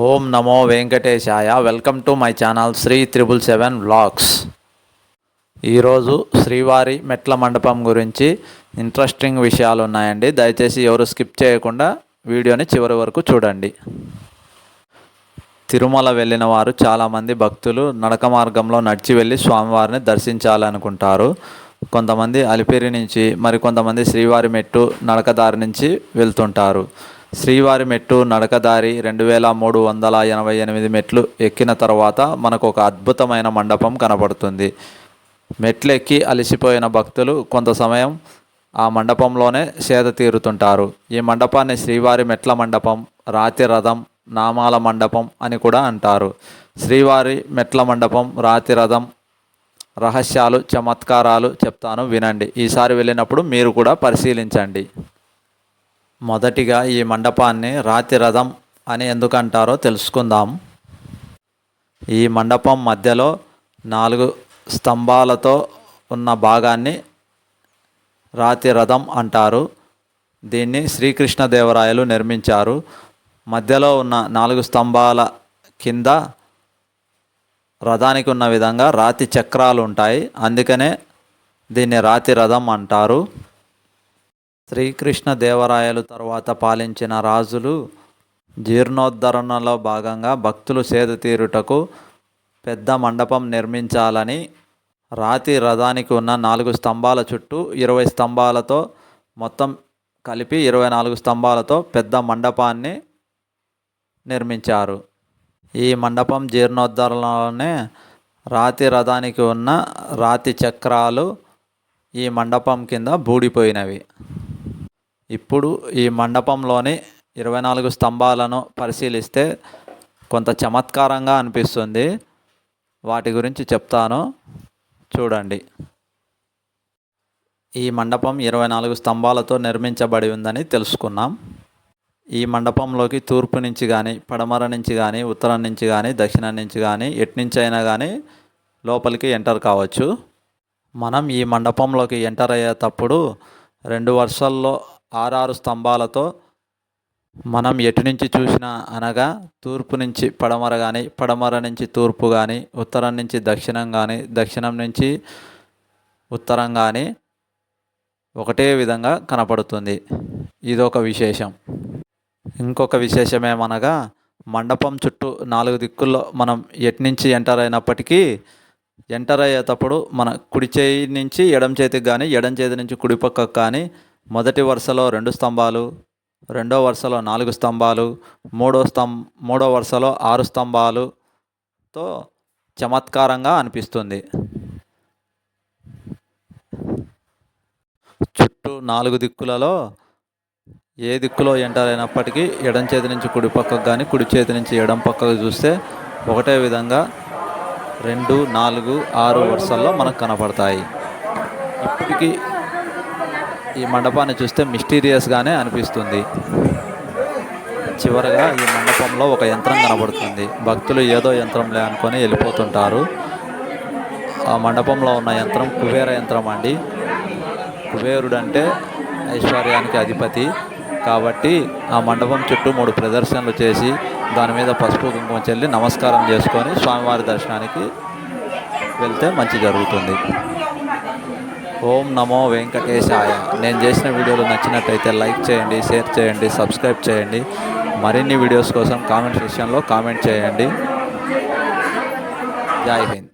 ఓం నమో వెంకటేశాయ. Welcome to my channel Shri triple seven vlogs ఈరోజు శ్రీవారి మెట్ల మండపం గురించి ఇంట్రెస్టింగ్ విషయాలు ఉన్నాయండి. దయచేసి ఎవరు స్కిప్ చేయకుండా వీడియోని చివరి వరకు చూడండి. తిరుమల వెళ్ళిన వారు చాలామంది భక్తులు నడక మార్గంలో నడిచి వెళ్ళి స్వామివారిని దర్శించాలనుకుంటారు. కొంతమంది అలిపిరి నుంచి మరి కొంతమంది శ్రీవారి మెట్టు నడకదారి నుంచి వెళ్తుంటారు. శ్రీవారి మెట్టు నడకదారి రెండు వేల మూడు వందల ఎనభై ఎనిమిది మెట్లు ఎక్కిన తర్వాత మనకు ఒక అద్భుతమైన మండపం కనపడుతుంది. మెట్లెక్కి అలసిపోయిన భక్తులు కొంత సమయం ఆ మండపంలోనే సేద తీరుతుంటారు. ఈ మండపాన్ని శ్రీవారి మెట్ల మండపం రాతి రథం నామాల మండపం అని కూడా అంటారు. శ్రీవారి మెట్ల మండపం రాతి రథం రహస్యాలు చమత్కారాలు చెప్తాను వినండి. ఈసారి వెళ్ళినప్పుడు మీరు కూడా పరిశీలించండి. మొదటిగా ఈ మండపాన్ని రాతి రథం అని ఎందుకంటారో తెలుసుకుందాం. ఈ మండపం మధ్యలో నాలుగు స్తంభాలతో ఉన్న భాగాన్ని రాతి రథం అంటారు. దీన్ని శ్రీకృష్ణదేవరాయలు నిర్మించారు. మధ్యలో ఉన్న నాలుగు స్తంభాల కింద రథానికి ఉన్న విధంగా రాతి చక్రాలు ఉంటాయి. అందుకనే దీన్ని రాతి రథం అంటారు. శ్రీకృష్ణ దేవరాయలు తర్వాత పాలించిన రాజులు జీర్ణోద్ధరణలో భాగంగా భక్తులు సేద తీరుటకు పెద్ద మండపం నిర్మించాలని రాతి రథానికి ఉన్న నాలుగు స్తంభాల చుట్టూ ఇరవై స్తంభాలతో మొత్తం కలిపి ఇరవై నాలుగు స్తంభాలతో పెద్ద మండపాన్ని నిర్మించారు. ఈ మండపం జీర్ణోద్ధరణలోనే రాతి రథానికి ఉన్న రాతి చక్రాలు ఈ మండపం కింద బూడిపోయినవి. ఇప్పుడు ఈ మండపంలోని ఇరవై నాలుగు స్తంభాలను పరిశీలిస్తే కొంత చమత్కారంగా అనిపిస్తుంది. వాటి గురించి చెప్తాను. చూడండి. ఈ మండపం ఇరవై నాలుగు స్తంభాలతో నిర్మించబడి ఉందని తెలుసుకున్నాం. ఈ మండపంలోకి తూర్పు నుంచి కానీ పడమర నుంచి కానీ ఉత్తరం నుంచి కానీ దక్షిణం నుంచి కానీ ఎట్నుంచి అయినా కానీ లోపలికి ఎంటర్ కావచ్చు. మనం ఈ మండపంలోకి ఎంటర్ అయ్యేటప్పుడు రెండు వరుసల్లో ఆరారు స్తంభాలతో మనం ఎటు నుంచి చూసినా అనగా తూర్పు నుంచి పడమర కానీ పడమర నుంచి తూర్పు కానీ ఉత్తరం నుంచి దక్షిణం కానీ దక్షిణం నుంచి ఉత్తరం కానీ ఒకటే విధంగా కనపడుతుంది. ఇదొక విశేషం. ఇంకొక విశేషం ఏమనగా మండపం చుట్టూ నాలుగు దిక్కుల్లో మనం ఎటు నుంచి ఎంటర్ అయినప్పటికీ ఎంటర్ అయ్యేటప్పుడు మన కుడి చేయి నుంచి ఎడం చేతికి కానీ ఎడం చేతి నుంచి కుడి పక్కకు కానీ మొదటి వరుసలో రెండు స్తంభాలు రెండో వరుసలో నాలుగు స్తంభాలు మూడో స్తం మూడో వరుసలో ఆరు స్తంభాలుతో చమత్కారంగా అనిపిస్తుంది. చుట్టూ నాలుగు దిక్కులలో ఏ దిక్కులో ఎంటర్ అయినప్పటికీ ఎడం చేతి నుంచి కుడి పక్కకు కానీ కుడి చేతి నుంచి ఎడం పక్కకు చూస్తే ఒకటే విధంగా రెండు నాలుగు ఆరు వరుసల్లో మనకు కనపడతాయి. ఇప్పటికీ ఈ మండపాన్ని చూస్తే మిస్టీరియస్గానే అనిపిస్తుంది. చివరగా ఈ మండపంలో ఒక యంత్రం కనబడుతుంది. భక్తులు ఏదో యంత్రంలే అనుకొని వెళ్ళిపోతుంటారు. ఆ మండపంలో ఉన్న యంత్రం కుబేర యంత్రం అండి. కుబేరుడు అంటే ఐశ్వర్యానికి అధిపతి. కాబట్టి ఆ మండపం చుట్టూ మూడు ప్రదర్శనలు చేసి దాని మీద పసుపు కుంకుమ చెల్లి నమస్కారం చేసుకొని స్వామివారి దర్శనానికి వెళ్తే మంచి జరుగుతుంది. ఓం నమో వెంకటేశాయ. నేను చేసిన వీడియోలు నచ్చినట్టయితే లైక్ చేయండి షేర్ చేయండి సబ్స్క్రైబ్ చేయండి. మరిన్ని వీడియోస్ కోసం కామెంట్ సెక్షన్లో కామెంట్ చేయండి. జై హింద్.